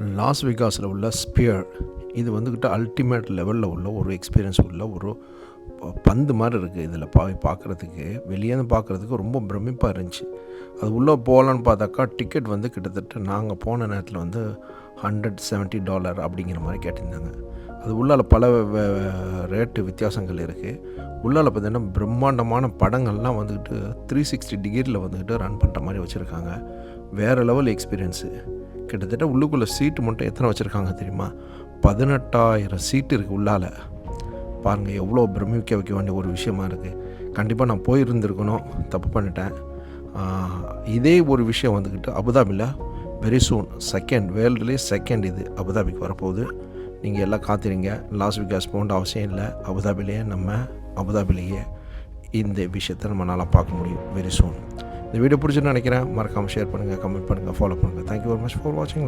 Loss வெகாஸில் உள்ள sphere இது வந்துக்கிட்ட ultimate லெவலில் உள்ள ஒரு எக்ஸ்பீரியன்ஸ் உள்ள ஒரு பந்து மாதிரி இருக்குது இதில் பா பார்க்குறதுக்கு வெளியேருந்து பார்க்குறதுக்கு ரொம்ப பிரமிப்பாக இருந்துச்சு. அது உள்ளே போகலான்னு பார்த்தாக்கா டிக்கெட் வந்து கிட்டத்தட்ட நாங்கள் போன நேரத்தில் வந்து ஹண்ட்ரட் செவன்ட்டி டாலர் அப்படிங்கிற மாதிரி கேட்டிருந்தாங்க. அது உள்ளால பல ரேட்டு வித்தியாசங்கள் இருக்குது உள்ளால பார்த்திங்கன்னா பிரம்மாண்டமான படங்கள்லாம் வந்துக்கிட்டு த்ரீ சிக்ஸ்டி டிகிரியில் வந்துக்கிட்டு ரன் பண்ணுற மாதிரி வச்சுருக்காங்க. வேறு லெவல் எக்ஸ்பீரியன்ஸு கிட்டத்தட்ட உள்ளுக்குள்ளே சீட்டு மட்டும் எத்தனை வச்சுருக்காங்க தெரியுமா? பதினெட்டாயிரம் சீட்டு இருக்குது உள்ளால. பாருங்கள் எவ்வளோ பிரமிக்க வைக்க வேண்டிய ஒரு விஷயமா இருக்குது கண்டிப்பாக நான் போயிருந்திருக்கணும். தப்பு பண்ணிட்டேன். இதே ஒரு விஷயம் வந்துக்கிட்டு அபுதாபியில் வெரி சூன் செகண்ட் வேர்ல்டுலேயே செகண்ட் இது அபுதாபிக்கு வரப்போகுது. நீங்கள் எல்லாம் காத்திருங்க. லாஸ் விகாஸ் போகண்ட அவசியம் இல்லை. அபுதாபிலேயே நம்ம அபுதாபிலேயே இந்த விஷயத்தை நம்மளால் பார்க்க முடியும். வெரி சூன் இந்த வீடியோ பிடிச்சுன்னு நினைக்கிறேன். மறக்காமல் ஷேர் பண்ணுங்கள் கமெண்ட் பண்ணுங்கள் ஃபாலோ பண்ணுங்கள் தேங்க்யூ வெரி மச் ஃபார் வாட்சிங்